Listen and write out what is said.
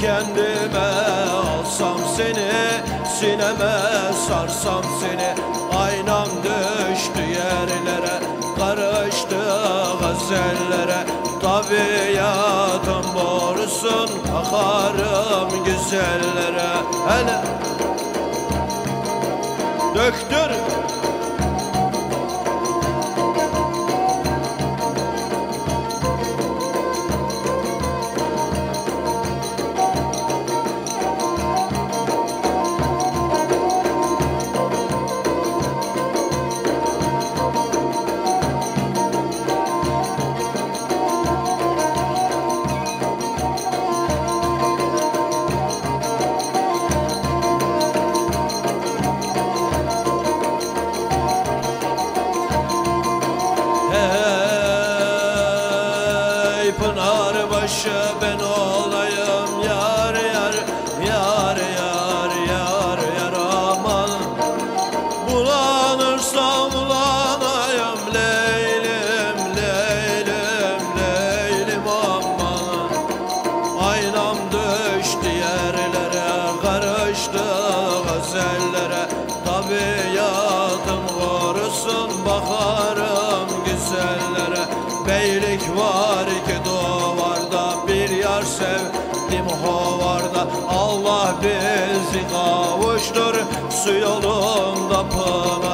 Kendime alsam seni Sineme sarsam seni. Aynam düştü yerlere Karıştı gazellere. Tabiatım borusun Akarım güzellere. Hele. Döktür başı ben olayım yar yar yar yar yar yar aman. Bulanırsam bulanayım leylim leylim leylim aman. Aynam düştü yerlere karıştı gazellere bizi kavuştur su yolunda pınar